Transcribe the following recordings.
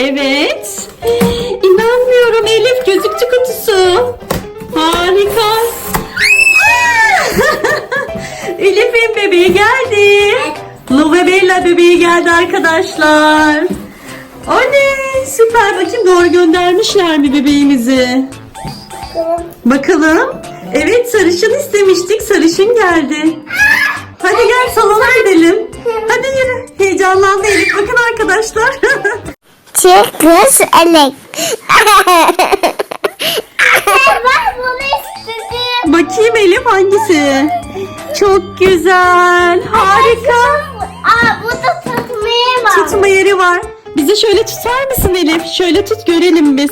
Evet. İnanmıyorum Elif gözüktü kutusu. Harika. Elif'in bebeği geldi. Ve Bella bebeği geldi arkadaşlar. Oley süper bakayım doğru göndermişler mi bebeğimizi? Bakalım. Evet sarışın istemiştik. Sarışın geldi. Hadi gel salona gidelim. Hadi yürü. Heyecanlandı Elif. Bakın arkadaşlar. Çıkış elek. ben bunu istedim. Bakayım Elif hangisi? Çok güzel. Harika. Aa burada tutmaya var. Tutma yeri var. Bize şöyle tutar mısın Elif? Şöyle tut görelim biz.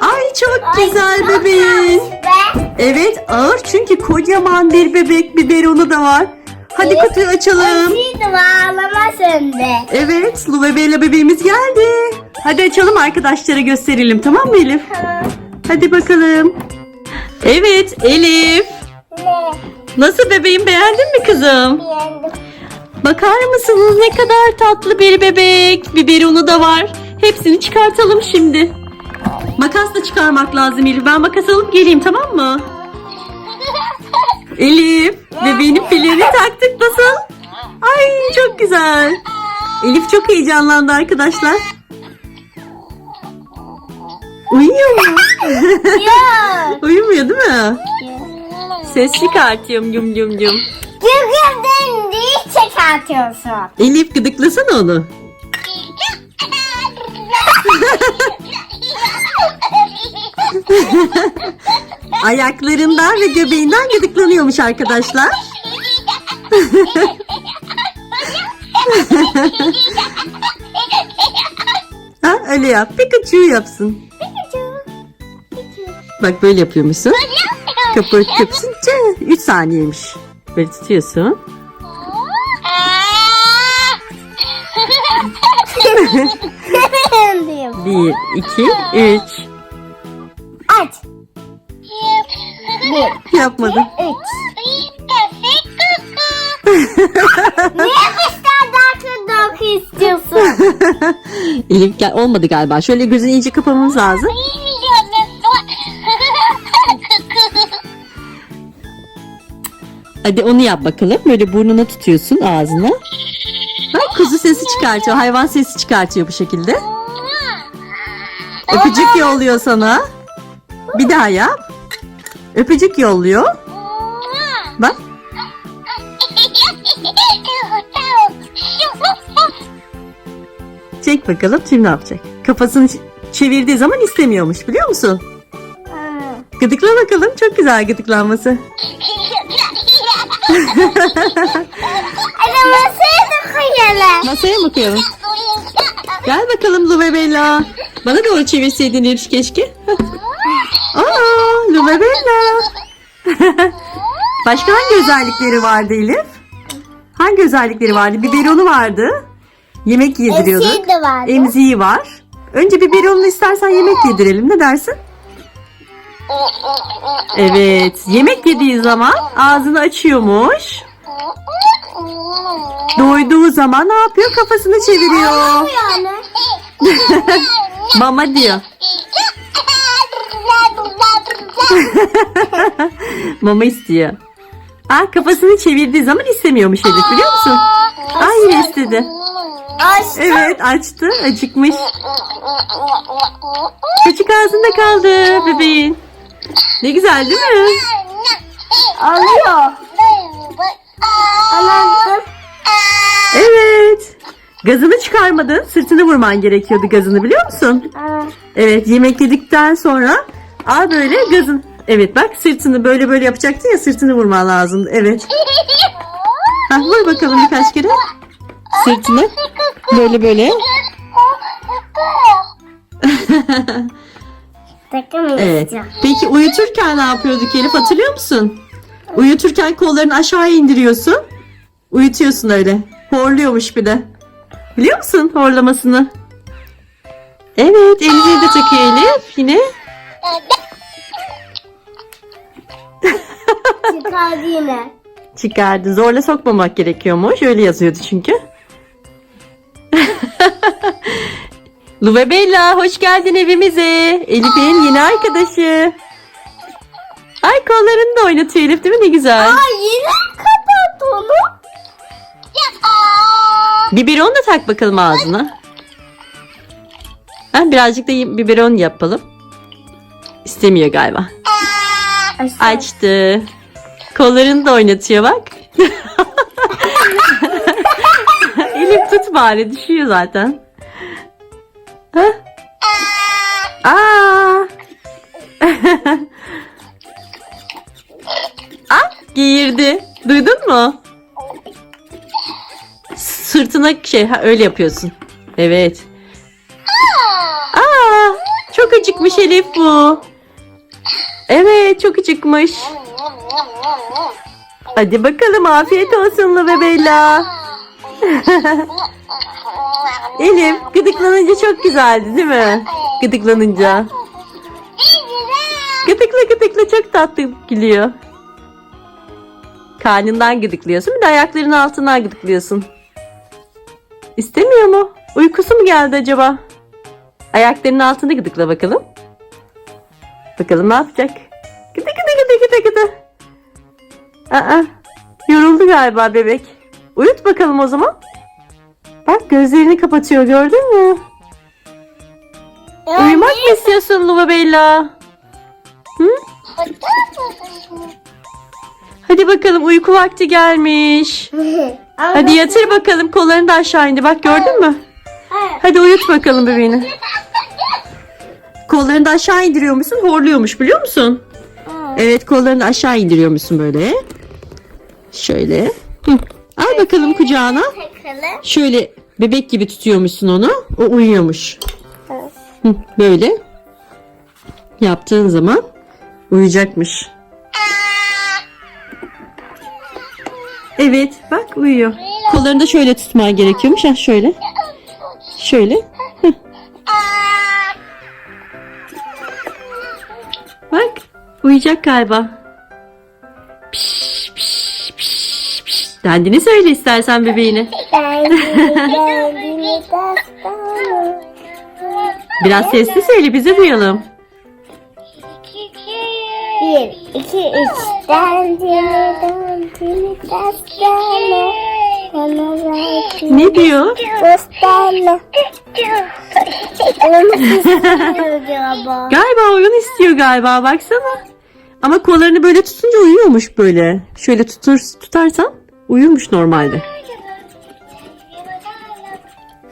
Ay çok Ay, güzel çok bebeğin. be. Evet ağır çünkü kocaman bir bebek biberonu da var. Hadi kutuyu açalım. Acıydı ağlama sende. Evet Lu Bella bebeğimiz geldi. Hadi açalım arkadaşlara gösterelim tamam mı Elif? Tamam. Hadi bakalım. Evet Elif. Ne? Nasıl bebeğim beğendin mi kızım? Beğendim. Bakar mısınız ne kadar tatlı bir bebek. Biberonu da var. Hepsini çıkartalım şimdi. Makasla çıkarmak lazım Elif. Ben makas alıp geleyim tamam mı? Elif bebeğinin pillerini taktık nasıl? Ay çok güzel. Elif çok heyecanlandı arkadaşlar. Uyuyor mu? Uyumuyor değil mi? Ses çıkartıyorum yum yum yum. Gülgülden değil çıkartıyorsun. Elif gıdıklasana onu. Ayaklarından ve göbeğinden gıdıklanıyormuş arkadaşlar. Ha, öyle yap. Pikachu yapsın. Bak böyle yapıyormuşsun. Kapı kapısın. 3 saniyeymiş. Böyle tutuyorsun. Beğendim. 1, 2, Üç. Niye kuşlar daha çok istiyorsun? Elif gel olmadı galiba. Şöyle gözünü iyice kapamamız lazım. Hadi onu yap bakalım. Böyle burnuna tutuyorsun ağzına. Bak kuzu sesi çıkartıyor. Hayvan sesi çıkartıyor bu şekilde. Öpücük yolluyor sana. Bir daha yap. Öpücük yolluyor. Bak. Çek bakalım şimdi ne yapacak? Kafasını çevirdiği zaman istemiyormuş biliyor musun? Gıdıkla bakalım. Çok güzel gıdıklanması. Hadi masaya da koyalım. Masaya mı koyalım? Gel bakalım Lu ve Bella. Bana doğru çevirseydin keşke. Aa, Lu ve Bella. Başka hangi özellikleri vardı Elif? Hangi özellikleri vardı? Biberonu vardı. Yemek yediriyorduk. Emziği de vardı. Emziği var. Önce biberonunu istersen yemek yedirelim. Ne dersin? Evet. Yemek yediği zaman ağzını açıyormuş. Doyduğu zaman ne yapıyor? Kafasını çeviriyor. Mama diyor. Mama istiyor. Ah kafasını çevirdiği zaman istemiyormuş Elif biliyor musun? Yine istedi. Açtım. Evet açtı acıkmış. Küçük ağzında kaldı bebeğin. Ne güzel değil mi? Alıyor. Anladım. Evet. Gazını çıkarmadın. Sırtını vurman gerekiyordu gazını biliyor musun? Evet yemek yedikten sonra al böyle gazın. Evet bak sırtını böyle böyle yapacaktın ya sırtını vurman lazım. Evet. Ha, vur bakalım birkaç kere. Sırtını. Böyle böyle. Evet. Peki uyuturken ne yapıyorduk Elif hatırlıyor musun? Uyuturken kollarını aşağı indiriyorsun. Uyutuyorsun öyle. Horluyormuş bir de. Biliyor musun horlamasını? Evet elini de takıyor Elif yine. Çıkardı yine. Çıkardı. Zorla sokmamak gerekiyormuş. Öyle yazıyordu çünkü. Lu ve Bella hoş geldin evimize. Elif'in yeni arkadaşı. Ay kollarını da oynatıyor Elif değil mi ne güzel. Aa yine kapat onu. Biberon da tak bakalım ağzına. Ha, birazcık da biberon yapalım. İstemiyor galiba. Açtı. Kollarını da oynatıyor bak. Elif tut bari düşüyor zaten. Ha? Aa. ah giyirdi. Duydun mu? Sırtına şey ha, öyle yapıyorsun. Evet. Aa, çok acıkmış Elif bu. Evet çok acıkmış. Hadi bakalım afiyet olsun Lu ve Bella. Elif gıdıklanınca çok güzeldi değil mi? Gıdıklanınca. Gıdıkla gıdıkla çok tatlı gülüyor. Karnından gıdıklıyorsun bir de ayaklarının altından gıdıklıyorsun. İstemiyor mu? Uykusu mu geldi acaba? Ayaklarının altını gıdıkla bakalım. Bakalım ne yapacak? Gıdı gıdı gıdı gıdı gıdı. Aa, yoruldu galiba bebek. Uyut bakalım o zaman. Bak gözlerini kapatıyor gördün mü? Uyumak mı istiyorsun Luva Bella? Hı? Hadi bakalım uyku vakti gelmiş. Hadi yatır bakalım kollarını da aşağı indi. Bak gördün mü? Hadi uyut bakalım bebeğini. Kollarını da aşağı indiriyormuşsun. Horluyormuş biliyor musun? Evet kollarını da aşağı indiriyormuşsun böyle. Şöyle. Hı. Al bakalım kucağına. Şöyle bebek gibi tutuyormuşsun onu. O uyuyormuş. Hı, Böyle. Yaptığın zaman uyuyacakmış. Evet bak uyuyor. Kollarını da şöyle tutman gerekiyormuş. Ha şöyle. Şöyle. Uyuyacak galiba. Piş, piş, piş, piş. Dendini söyle istersen bebeğine. Biraz sesli söyle bize duyalım. Bir, iki, üç. Dastanı. Bana verdin Ne diyor? dastanı. Onu istiyor acaba? Galiba oyun istiyor galiba baksana. Ama kollarını böyle tutunca uyuyormuş böyle. Şöyle tutur, tutarsan uyumuş normalde.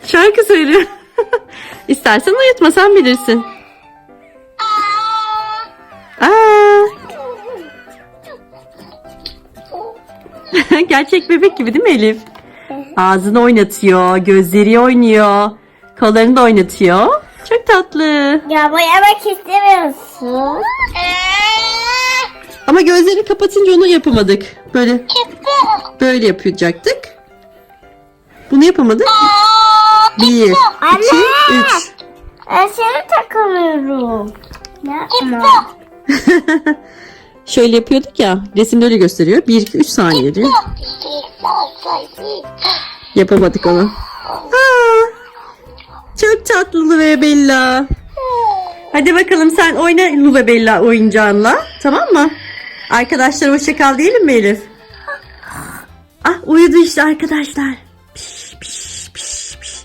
Şarkı söylüyor. İstersen uyutma sen bilirsin. Aa. Gerçek bebek gibi değil mi Elif? Ağzını oynatıyor, gözleri oynuyor, kollarını da oynatıyor. Çok tatlı. Ya boyamak istemiyorsun. Ama gözlerini kapatınca onu yapamadık. Böyle böyle yapacaktık. Bunu yapamadık. Bir, iki, üç. Ben seni takamıyorum. Yapma. Şöyle yapıyorduk ya. Resimde öyle gösteriyor. Bir, iki, üç saniye diyor. Yapamadık onu. Aa, çok tatlı Lu ve Bella. Hadi bakalım sen oyna Lu ve Bella oyuncağınla. Tamam mı? Arkadaşlar hoşça kal diyelim mi Elif? Ah uyudu işte arkadaşlar. Piş, piş, piş, piş.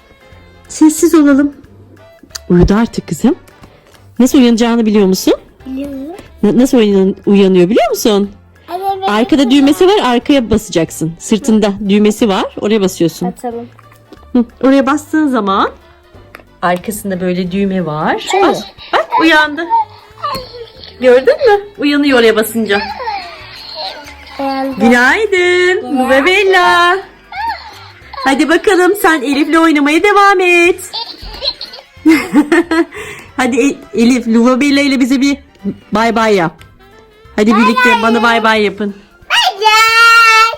Sessiz olalım. Uyudu artık kızım. Nasıl uyanacağını biliyor musun? Biliyorum. Na- Nasıl uyan- uyanıyor biliyor musun? Be. Arkada düğmesi var arkaya basacaksın. Sırtında düğmesi var oraya basıyorsun. Atalım. Hı, Oraya bastığın zaman arkasında böyle düğme var. Şöyle. Bas, bak uyandı. Gördün mü? Uyanıyor oraya basınca. Günaydın. Ve Bella. Hadi bakalım sen Elif'le oynamaya devam et. Hadi E- Elif, Luva Bella ile bize bir bay bay yap. Hadi birlikte bana bay bay yapın. Bye.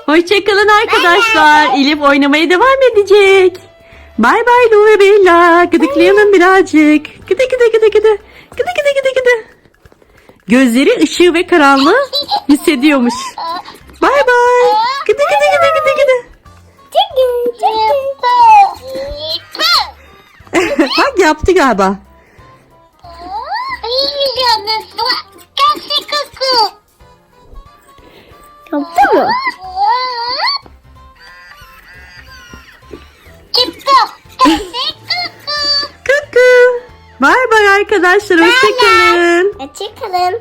Hoşçakalın arkadaşlar. Elif oynamaya devam edecek. Bay bay Luva Bella. Gıdıklayalım birazcık. Gıdı gıdı gıdı gıdı. Gıdı gıdı gıdı gıdı. Gözleri ışığı ve karanlığı hissediyormuş. Bay bay. Gıdı gıdı gıdı. Çekil, çekil. Bak yaptı galiba. Yaptı mı? Arkadaşlar. Hoşçakalın. Hoşçakalın.